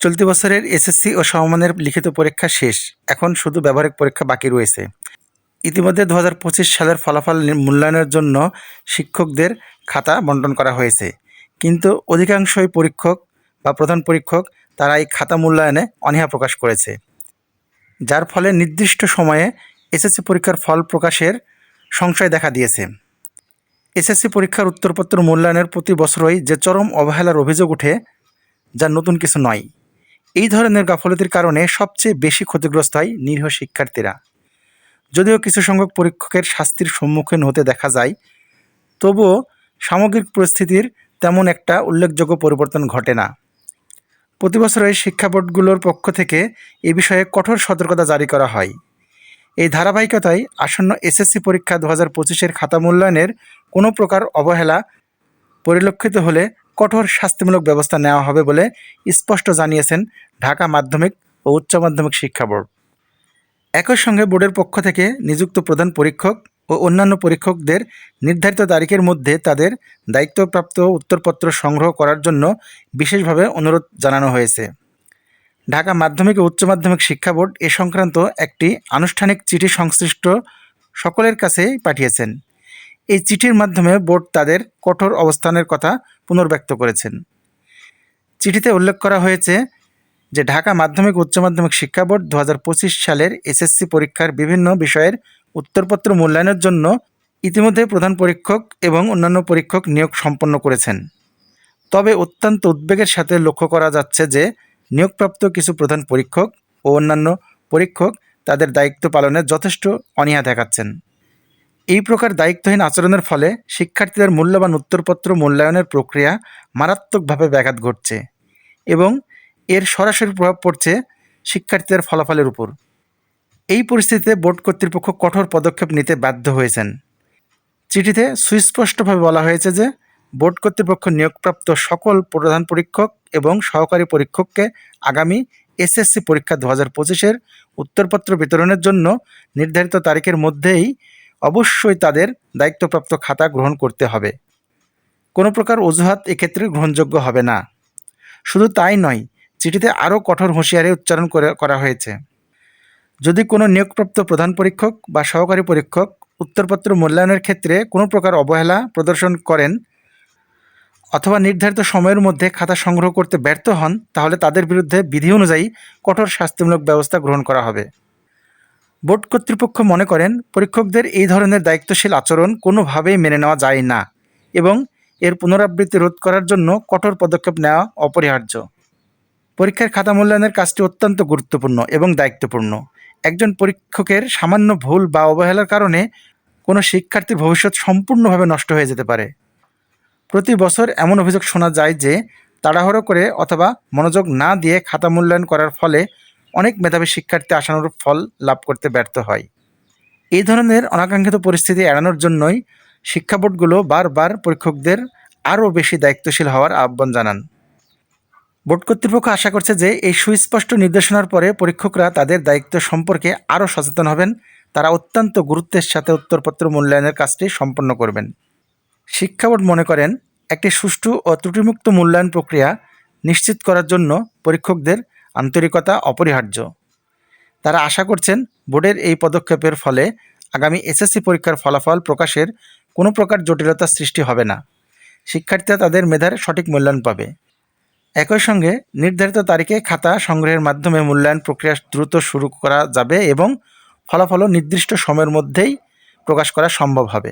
চলতি বছরের এসএসসি ও সমমানের লিখিত পরীক্ষা শেষ। এখন শুধু ব্যবহারিক পরীক্ষা বাকি রয়েছে। ইতিমধ্যে দু হাজার পঁচিশ সালের ফলাফল মূল্যায়নের জন্য শিক্ষকদের খাতা বন্টন করা হয়েছে। কিন্তু অধিকাংশই পরীক্ষক বা প্রধান পরীক্ষক তারা এই খাতা মূল্যায়নে অনীহা প্রকাশ করেছে। যার ফলে নির্দিষ্ট সময়ে এসএসসি পরীক্ষার ফল প্রকাশের সংশয় দেখা দিয়েছে। এসএসসি পরীক্ষার উত্তরপত্র মূল্যায়নের প্রতি বছরই যে চরম অবহেলার অভিযোগ ওঠে, যা নতুন কিছু নয়। এই ধরনের গাফলতির কারণে সবচেয়ে বেশি ক্ষতিগ্রস্ত হয় নিরীহ শিক্ষার্থীরা। যদিও কিছু সংখ্যক পরীক্ষকের শাস্তির সম্মুখীন হতে দেখা যায়, তবুও সামগ্রিক পরিস্থিতির তেমন একটা উল্লেখযোগ্য পরিবর্তন ঘটে না। প্রতি বছরই শিক্ষা বোর্ডগুলোর পক্ষ থেকে এ বিষয়ে কঠোর সতর্কতা জারি করা হয়। এই ধারাবাহিকতায় আসন্ন এসএসসি পরীক্ষা দু হাজার পঁচিশের খাতা মূল্যায়নের কোনো প্রকার অবহেলা পরিলক্ষিত হলে কঠোর শাস্তিমূলক ব্যবস্থা নেওয়া হবে বলে স্পষ্ট জানিয়েছেন ঢাকা মাধ্যমিক ও উচ্চ মাধ্যমিক শিক্ষা বোর্ড। একই সঙ্গে বোর্ডের পক্ষ থেকে নিযুক্ত প্রধান পরীক্ষক ও অন্যান্য পরীক্ষকদের নির্ধারিত তারিখের মধ্যে তাদের দায়িত্বপ্রাপ্ত উত্তরপত্র সংগ্রহ করার জন্য বিশেষভাবে অনুরোধ জানানো হয়েছে। ঢাকা মাধ্যমিক ও উচ্চ মাধ্যমিক শিক্ষা বোর্ড এ সংক্রান্ত একটি আনুষ্ঠানিক চিঠি সংশ্লিষ্ট সকলের কাছেই পাঠিয়েছেন। এই চিঠির মাধ্যমে বোর্ড তাদের কঠোর অবস্থানের কথা পুনর্ব্যক্ত করেছেন। চিঠিতে উল্লেখ করা হয়েছে যে ঢাকা মাধ্যমিক উচ্চ মাধ্যমিক শিক্ষা বোর্ড দু হাজার পঁচিশ সালের এসএসসি পরীক্ষার বিভিন্ন বিষয়ের উত্তরপত্র মূল্যায়নের জন্য ইতিমধ্যে প্রধান পরীক্ষক এবং অন্যান্য পরীক্ষক নিয়োগ সম্পন্ন করেছেন। তবে অত্যন্ত উদ্বেগের সাথে লক্ষ্য করা যাচ্ছে যে নিয়োগপ্রাপ্ত কিছু প্রধান পরীক্ষক ও অন্যান্য পরীক্ষক তাদের দায়িত্ব পালনে যথেষ্ট অনীহা দেখাচ্ছেন। এই প্রকার দায়িত্বহীন আচরণের ফলে শিক্ষার্থীদের মূল্যবান উত্তরপত্র মূল্যায়নের প্রক্রিয়া মারাত্মকভাবে ব্যাঘাত ঘটছে এবং এর সরাসরি প্রভাব পড়ছে শিক্ষার্থীদের ফলাফলের উপর। এই পরিস্থিতিতে বোর্ড কর্তৃপক্ষ কঠোর পদক্ষেপ নিতে বাধ্য হয়েছেন। চিঠিতে সুস্পষ্টভাবে বলা হয়েছে যে, বোর্ড কর্তৃপক্ষ নিয়োগপ্রাপ্ত সকল প্রধান পরীক্ষক এবং সহকারী পরীক্ষককে আগামী এসএসসি পরীক্ষা দু হাজার পঁচিশের উত্তরপত্র বিতরণের জন্য নির্ধারিত তারিখের মধ্যেই অবশ্যই তাদের দায়িত্বপ্রাপ্ত খাতা গ্রহণ করতে হবে। কোনো প্রকার অজুহাত এক্ষেত্রে গ্রহণযোগ্য হবে না। শুধু তাই নয়, চিঠিতে আরও কঠোর হুঁশিয়ারি উচ্চারণ করে হয়েছে। যদি কোনো নিয়োগপ্রাপ্ত প্রধান পরীক্ষক বা সহকারী পরীক্ষক উত্তরপত্র মূল্যায়নের ক্ষেত্রে কোনো প্রকার অবহেলা প্রদর্শন করেন অথবা নির্ধারিত সময়ের মধ্যে খাতা সংগ্রহ করতে ব্যর্থ হন, তাহলে তাদের বিরুদ্ধে বিধি অনুযায়ী কঠোর শাস্তিমূলক ব্যবস্থা গ্রহণ করা হবে। বোর্ড কর্তৃপক্ষ মনে করেন, পরীক্ষকদের এই ধরনের দায়িত্বশীল আচরণ কোনোভাবেই মেনে নেওয়া যায় না এবং এর পুনরাবৃত্তি রোধ করার জন্য কঠোর পদক্ষেপ নেওয়া অপরিহার্য। পরীক্ষার খাতা মূল্যায়নের কাজটি অত্যন্ত গুরুত্বপূর্ণ এবং দায়িত্বপূর্ণ। একজন পরীক্ষকের সামান্য ভুল বা অবহেলার কারণে কোনো শিক্ষার্থীর ভবিষ্যৎ সম্পূর্ণভাবে নষ্ট হয়ে যেতে পারে। প্রতি বছর এমন অভিযোগ শোনা যায় যে, তাড়াহুড়ো করে অথবা মনোযোগ না দিয়ে খাতা মূল্যায়ন করার ফলে অনেক মেধাবী শিক্ষার্থী আশানুরূপ ফল লাভ করতে ব্যর্থ হয়। এই ধরনের অনাকাঙ্ক্ষিত পরিস্থিতি এড়ানোর জন্যই শিক্ষা বোর্ডগুলো বারবার পরীক্ষকদের আরও বেশি দায়িত্বশীল হওয়ার আহ্বান জানান। বোর্ড কর্তৃপক্ষ আশা করছে যে এই সুস্পষ্ট নির্দেশনার পরে পরীক্ষকরা তাদের দায়িত্ব সম্পর্কে আরও সচেতন হবেন। তারা অত্যন্ত গুরুত্বের সাথে উত্তরপত্র মূল্যায়নের কাজটি সম্পন্ন করবেন। শিক্ষা বোর্ড মনে করেন, একটি সুষ্ঠু ও ত্রুটিমুক্ত মূল্যায়ন প্রক্রিয়া নিশ্চিত করার জন্য পরীক্ষকদের আন্তরিকতা অপরিহার্য। তারা আশা করছেন বোর্ডের এই পদক্ষেপের ফলে আগামী এসএসসি পরীক্ষার ফলাফল প্রকাশের কোনো প্রকার জটিলতার সৃষ্টি হবে না। শিক্ষার্থীরা তাদের মেধার সঠিক মূল্যায়ন পাবে। একই সঙ্গে নির্ধারিত তারিখে খাতা সংগ্রহের মাধ্যমে মূল্যায়ন প্রক্রিয়া দ্রুত শুরু করা যাবে এবং ফলাফলও নির্দিষ্ট সময়ের মধ্যেই প্রকাশ করা সম্ভব হবে।